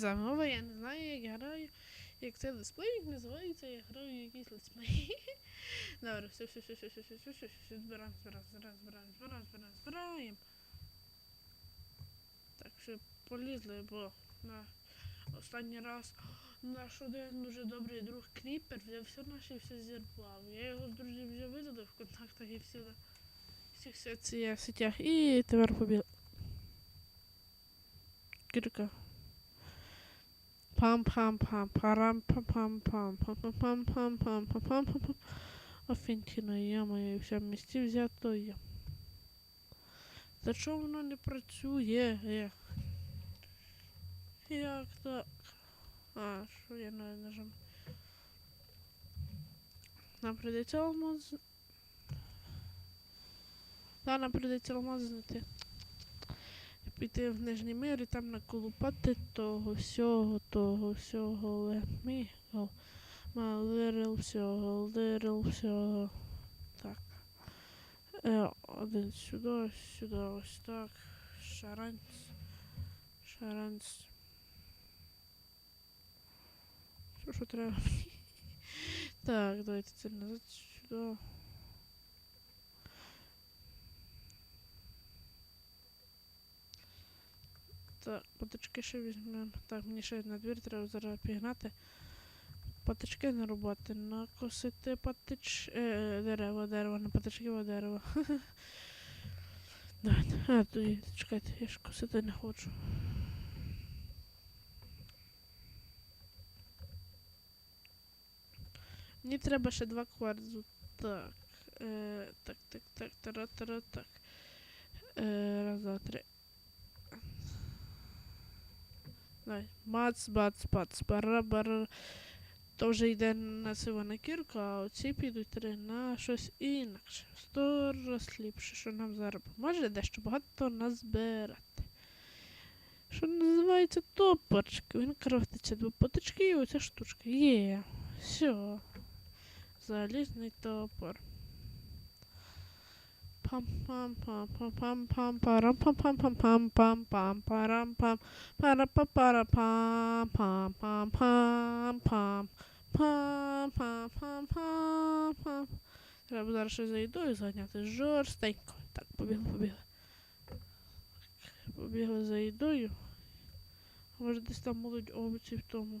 замова, я не знаю, як я граю. Як це летсплей називається, я граю якийсь летсплей. Добре, все, все, все, все, все, все, все, все, все, збираємо, збираємо, збираємо, збираємо, збираємо, збираємо, збираємо. Так, все, полізли, бо на останній раз наш один дуже добрий друг Кріпер взяв все наше і все зірвав. Я його з друзів вже видалив в контактах і всюди. Всіх соціях сетях. І тепер побіг. Кірка. Пам пам пам парам пам пам пам пам пам пам пам пам пам пам Офінтіно, я моє все в місті взято є. За чого воно не працює? Як так? А, що я не нажав? Нам прийдеться алмаз. Да, нам прийдеться алмаз знайти. Піти в нижній мир і там наколупати того всього, того всього леміго. Малирил всього, лирил всього. Так. Е, один сюди, сюди, ось так. Шаранц. Шаранц. Що, що треба? так, давайте це назад сюди. Так, патички ще візьмемо. Так, мені ще на двір треба зараз пігнати. Патички нарубати, накосити патич... Е, дерева, дерева, не патички, а дерева. Давайте. А, тоді, чекайте, я ж косити не хочу. Мені треба ще два кварцу. Так. Е, так, так, так, тара, тара, так. Е, раз, два, три. Давай. Мац, бац, бац, бара, бара. То вже йде на сивана кірка, а оці підуть три на щось інакше. Сто раз ліпше, що нам зараз може дещо багато назбирати. Що називається топорчики. Він крафтиться два потички і оця штучка. Є. Все. Залізний топор. Пам пам пам пам пам пам парам пам пам пам пам пам пам парам пам Треба зараз ще за їдою зганяти жорстенько. Так, побігли, побігли. Побігли за їдою. Може десь там молодь овочі в тому.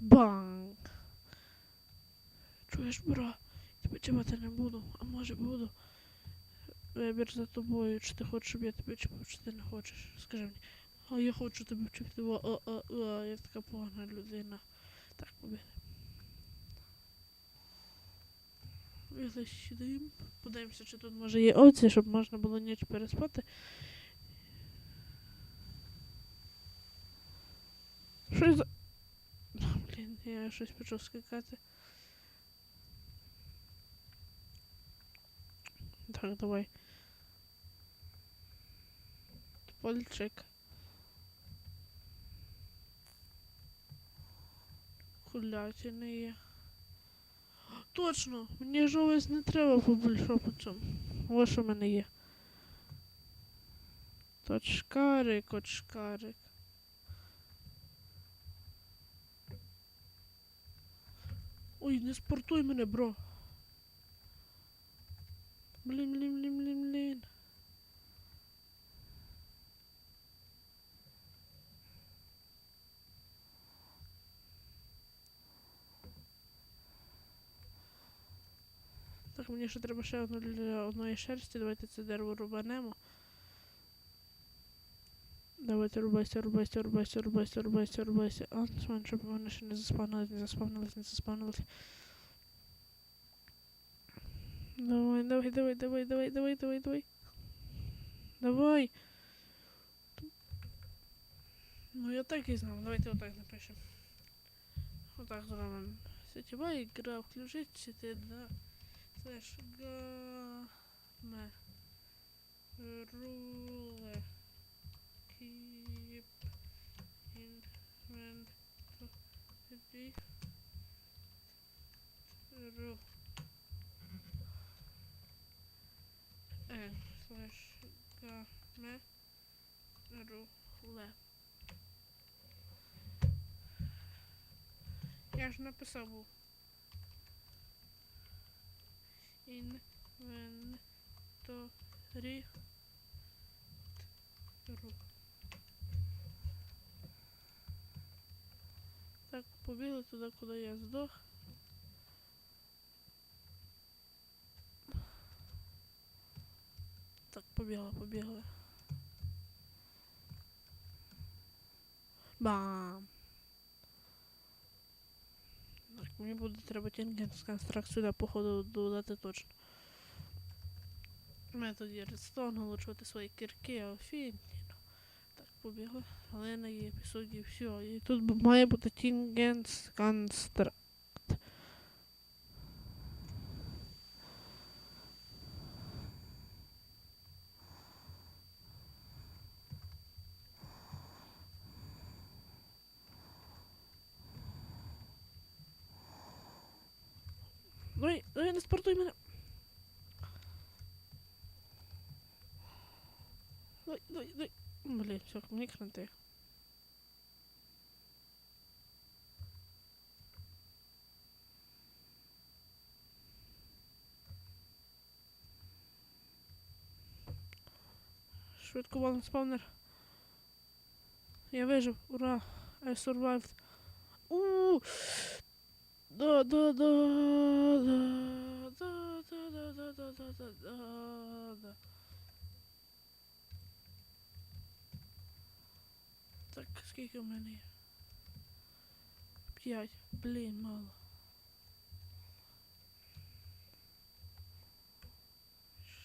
Банк. Чуєш? Тебе чіпати не буду, а може буду. Вибір за тобою, чи ти хочеш, щоб я тебе чіпав, чи ти не хочеш. Скажи мені. А я хочу тебе вчити. О, о, о, я така погана людина. Так, побігли. Бігли сюди. Подивимося, чи тут може є овці, щоб можна було ніч переспати. Що за. Блін, я щось почав скакати. Так, давай. Польчик. Кулятини є. Точно! Мені ж овець не треба по більшому цьому. Ось що мене є. Точкарик, очкарик. Ой, не спортуй мене, бро. Блін, блін, блін, блін, блін. Так, мені ще треба ще одну для одної шерсті. Давайте це дерево рубанемо. Давайте рубайся, рубайся, рубайся, рубайся, рубайся, рубайся. А, сман, щоб вони ще не заспавнились, не заспавнились, не заспавнились. Давай, давай, давай, давай, давай, давай, давай, давай. Давай. Ну я так і знав. Давайте отак напишемо. Отак зробимо. Сетєва ігра включить ти да. Слеш гаме. Руле. Keep inventory. Ру. Е, слеш гаме. Я ж написав був. Інвенторі. Так, побігли туди, куди я здох. Побігла, побігла. Бам! Так, мені буде треба тінгенс констракт сюди, походу, додати точно. У мене тоді редстоун улучшувати свої кірки, офігенно. Так, побігли. Глина є, пісок є, все. І тут має бути констракт. Давай, давай, не спортуй мене. Давай, давай, давай. Блін, все, мені кранти. Швидко валим спавнер. Я вижив, ура! I survived. Ууу! Да, да, да, да, да, да, да, да, да, да, да, да, да. Так, скільки в мене є? П'ять. Блін, мало.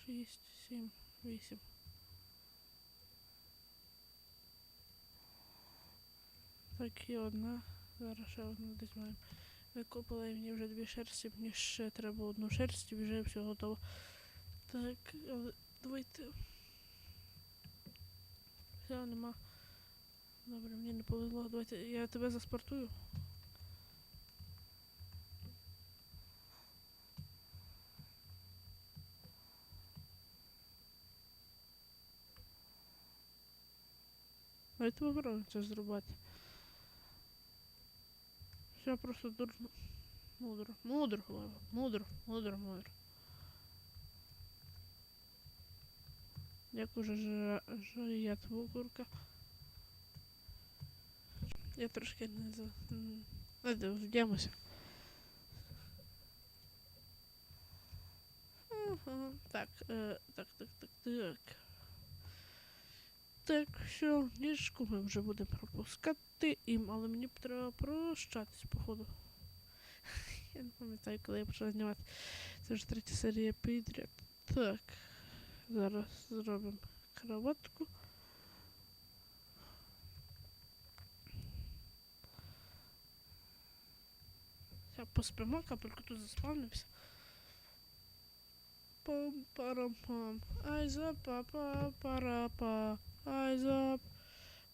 Шість, сім, вісім. Так, і одна. Зараз ще одну десь маємо. Викопала і мені вже дві шерсті, мені ще треба одну шерсть і вже все готово. Так, але давайте. Все, нема. Добре, мені не повезло. Давайте я тебе заспортую. Давайте попробуємо це зробити. Все просто дурно. Мудро. Мудро. Мудро, мудро, мудро. Дякую, що я твого курка. Я трошки не за. Не вдямося. Ага. Так, е, так, так, так, так. Так, що, ніжку ми вже будемо пропускати їм, але мені треба прощатись, походу. Я не пам'ятаю, коли я почала знімати. Це вже третя серія підряд. Так. Зараз зробимо кроватку. Поспимо, капельку тут заспавнився. пам парам пам. Ай за па па пара па. Ай за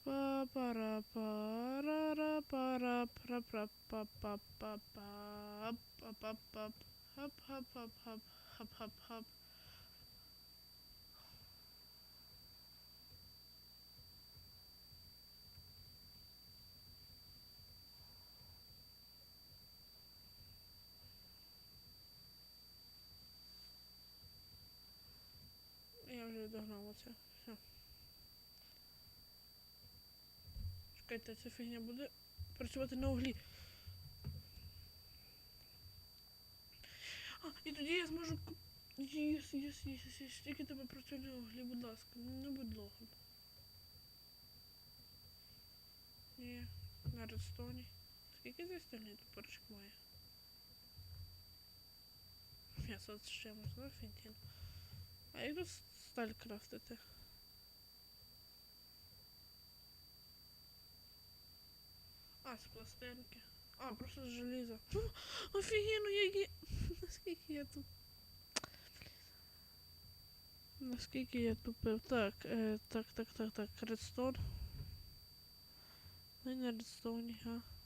па пара пара ра пара пра пра па па па па. Па па па хап хап хап хап хап хап хап Я вже догнав оце. Все. Чекайте, ця фігня буде працювати на углі. А, і тоді я зможу. Єс, єс, єс, єс. Тільки тебе працює на углі, будь ласка. Не будь лохом. Ні, на редстоні. Скільки за стальний топорчик має? 500 з чимось, ну фінтін. А як тут сталь крафтити? А, з пластинки. А, просто з желіза. О, Офігенно, як я... Наскільки я тут... Наскільки я тупив. Так, е, так, так, так, так. Редстон. Ну і на редстоні, а.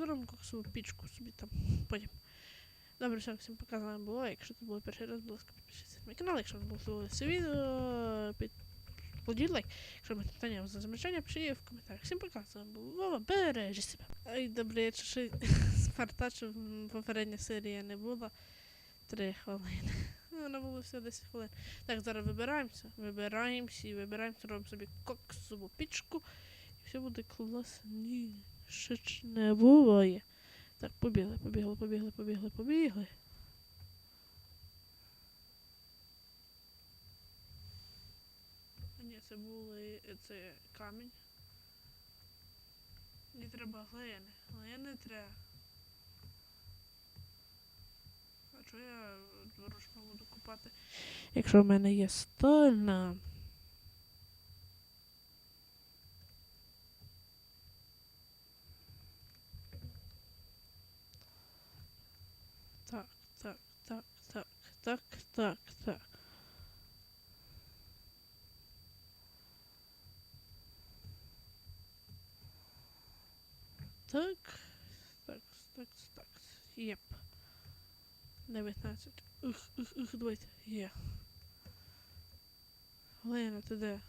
Зробимо коксову пічку собі там потім. Добре, все, всім пока з вами було. Якщо це було перший раз, будь ласка, підпишіться на мій канал. Якщо вам було це відео, під... лайк. Якщо маєте питання за замечання, пишіть в коментарях. Всім пока, з вами був Вова, бережіть себе. Ай, добре, я чуть спартачив, попередня серія не була. Три хвилини. Вона було все 10 хвилин. Так, зараз вибираємося, вибираємося і вибираємося, робимо собі коксову пічку. І все буде класнішечне буває. Так, побігли, побігли, побігли, побігли, побігли. Ні, це були це камінь. Мені треба глини. Глини треба. А чого я ручно буду купати? Якщо в мене є стальна. Так, так, так, так, так, так, так. Так, так, так, так, єп. 19. Ух, ух, ух, давайте. Є. Лена, ти де?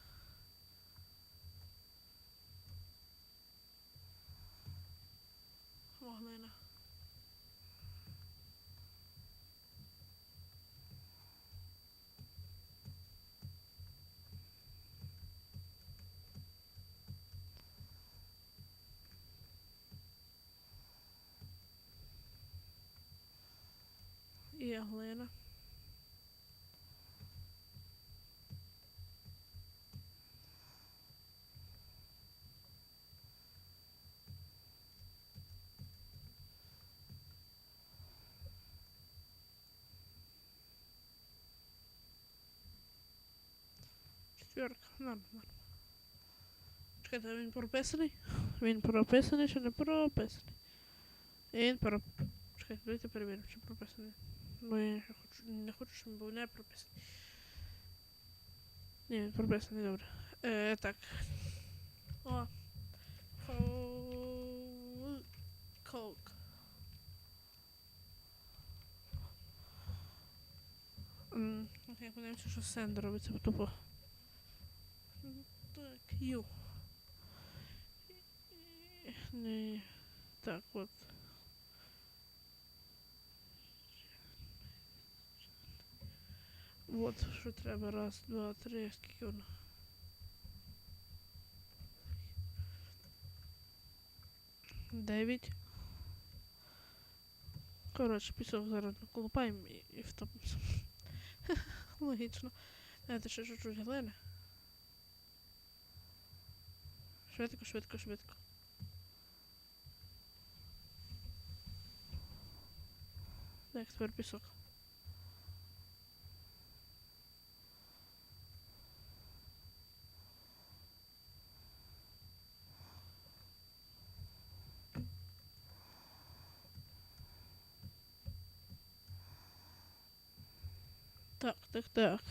О, Глина. І глина. Четверка, норм, норм. Чекайте, він прописаний? Він прописаний чи не прописаний? Він про... Чекайте, давайте перевіримо, чи прописаний. Бо я ще хочу, не хочу, щоб був не прописаний. Ні, він прописаний, добре. Е, так. О. Колк. М, Окей, подивимося, що сенд робиться, тупо. Так, ю. Не. Так, от. От, що треба. Раз, два, три, скільки воно. Дев'ять. Коротше, пісок зараз наколупаємо і, і втопимося. Логічно. Знаєте, ще чуть-чуть глини. Швидко, швидко, швидко. Так, тепер пісок. Так, так,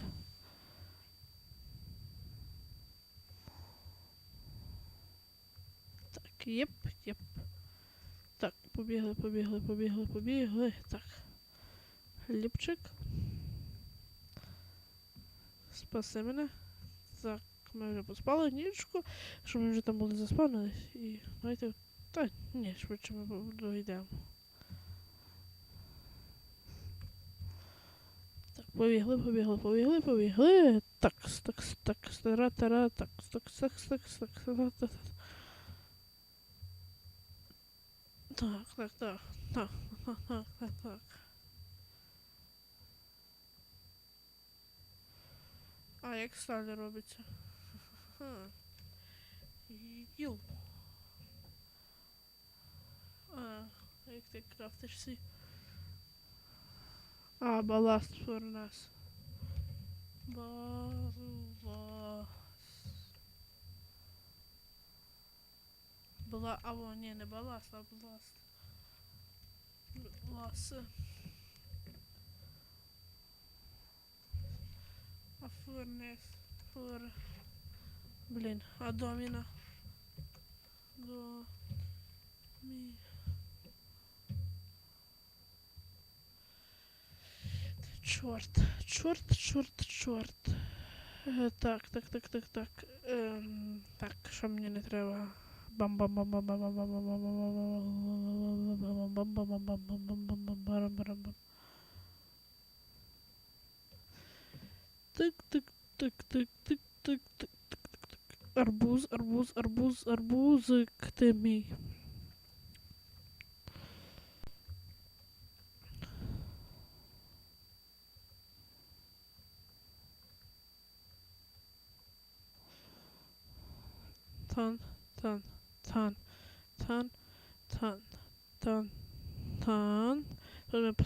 так. Єп, єп. Так, побігли, побігли, побігли, побігли. Так. Ліпчик. Спаси мене. Так, ми вже поспали нічку, щоб ми вже там були заспавнились. І давайте. Та ні, швидше ми дойдемо. Побігли, побігли, побігли, побігли. Так, так, так, стара, тара, так, так, так, так, так, так, так. Так, так, так, так, так, так, так, так. А, як сталі робиться? Йоу. А, як ти крафтишся? А, баласт for нас. Баласт. Бала... А, о, ні, не баласт, а баласт. Баласт. А фурнес. Фур. Блін, а доміна. До... чорт, чорт, чорт, чорт. Е, Так, так, так, так, так. Ем, так, що мені не треба? бам бам бам бам бам бам бам бам бам бам бам бам бам бам бам бам тик, тик, тик, тик, тик, тик, тик, тик, тик. Арбуз, арбуз, арбуз, арбузик ти мій.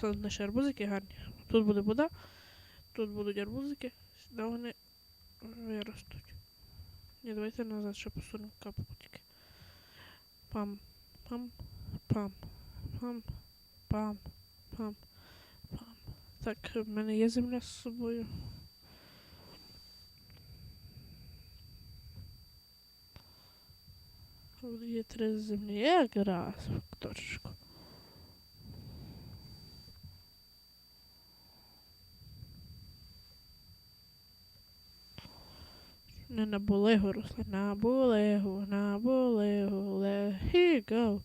Тут наші арбузики гарні. Тут буде вода, тут будуть арбузики, сюди вони виростуть. Ні, давайте назад ще посунемо капотики. Пам, пам, пам, пам, пам, пам, пам. Так, в мене є земля з собою. Є три землі. Якраз точку. Не на булегу росли, на булегу, на булегу, let he go.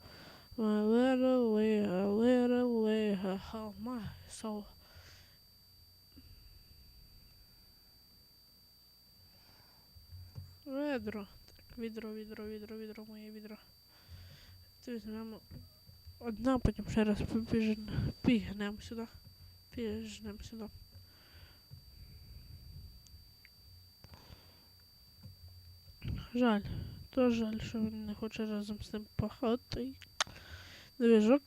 My little Leah, little Leah, oh my soul. Відро. Так, відро, відро, відро, відро, моє відро. Це візьмемо одна, потім ще раз побіжимо, пігнемо сюди. Пігнемо сюди. Жаль. То жаль, що він не хоче разом з ним пахати. Двіжок.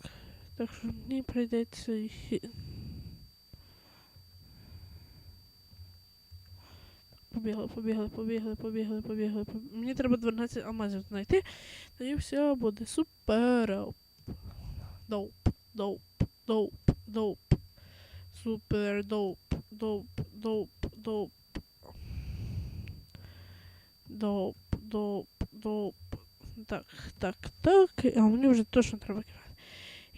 Так що мені прийдеться їх. Побігли, побігли, побігли, побігли, побігли. поб- Мені треба 12 алмазів знайти. Тоді все буде супер. Доуп, доуп, доуп, доуп. Супер доуп, доуп, доуп, доуп. Доуп, до до... Так, так, так. А мені вже точно треба кидати.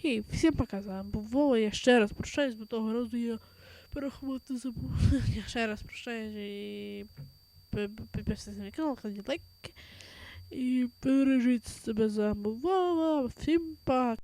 І всім показала. Бо Вова, я ще раз прощаюсь, бо того разу я перехвати забув. Я ще раз прощаюсь і підписуйтесь на канал, кладіть лайк. І бережіть себе за Вова. Всім пока.